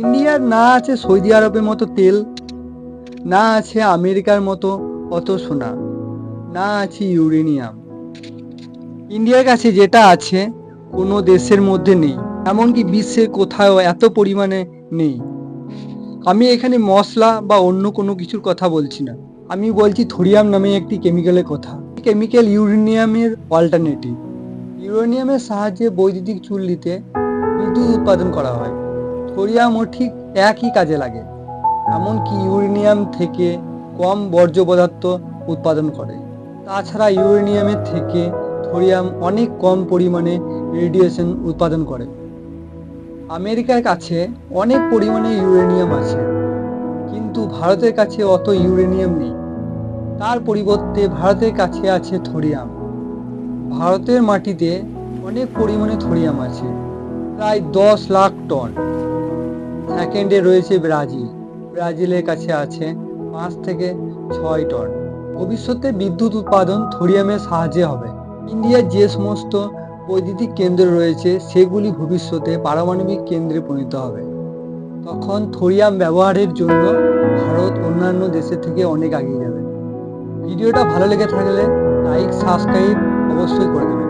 ইন্ডিয়ার না আছে সৌদি আরবের মতো তেল, না আছে আমেরিকার মতো অত সোনা, না আছে ইউরেনিয়াম। ইন্ডিয়ার কাছে যেটা আছে কোনো দেশের মধ্যে নেই, এমনকি বিশ্বের কোথাও এত পরিমাণে নেই। আমি এখানে মশলা বা অন্য কোনো কিছুর কথা বলছি না। আমি বলছি থোরিয়াম নামে একটি কেমিক্যালের কথা। Chemical ইউরেনিয়ামের alternative. ইউরেনিয়ামের সাহায্যে বৈদ্যুতিক চুল্লিতে বিদ্যুৎ উৎপাদন করা হয়। থোরিয়ামও ঠিক একই কাজে লাগে, এমনকি ইউরেনিয়াম থেকে কম বর্জ্য পদার্থ উৎপাদন করে। তাছাড়া ইউরেনিয়ামের থেকে থোরিয়াম অনেক কম পরিমাণে রেডিয়েশন উৎপাদন করে। আমেরিকার কাছে অনেক পরিমাণে ইউরেনিয়াম আছে, কিন্তু ভারতের কাছে অত ইউরেনিয়াম নেই। তার পরিবর্তে ভারতের কাছে আছে থোরিয়াম। ভারতের মাটিতে অনেক পরিমাণে থোরিয়াম আছে, প্রায় দশ লাখ টন। সেকেন্ডে রয়েছে ব্রাজিল। ব্রাজিলের কাছে আছে পাঁচ থেকে ছয় টন। ভবিষ্যতে বিদ্যুৎ উৎপাদন থোরিয়ামের সাহায্যে হবে। ইন্ডিয়ার যে সমস্ত বৈদ্যুতিক কেন্দ্র রয়েছে, সেগুলি ভবিষ্যতে পারমাণবিক কেন্দ্রে পরিণত হবে। তখন থোরিয়াম ব্যবহারের জন্য ভারত অন্যান্য দেশের থেকে অনেক এগিয়ে যাবে। ভিডিওটা ভালো লেগে থাকলে লাইক, সাবস্ক্রাইব অবশ্যই করে দেবেন।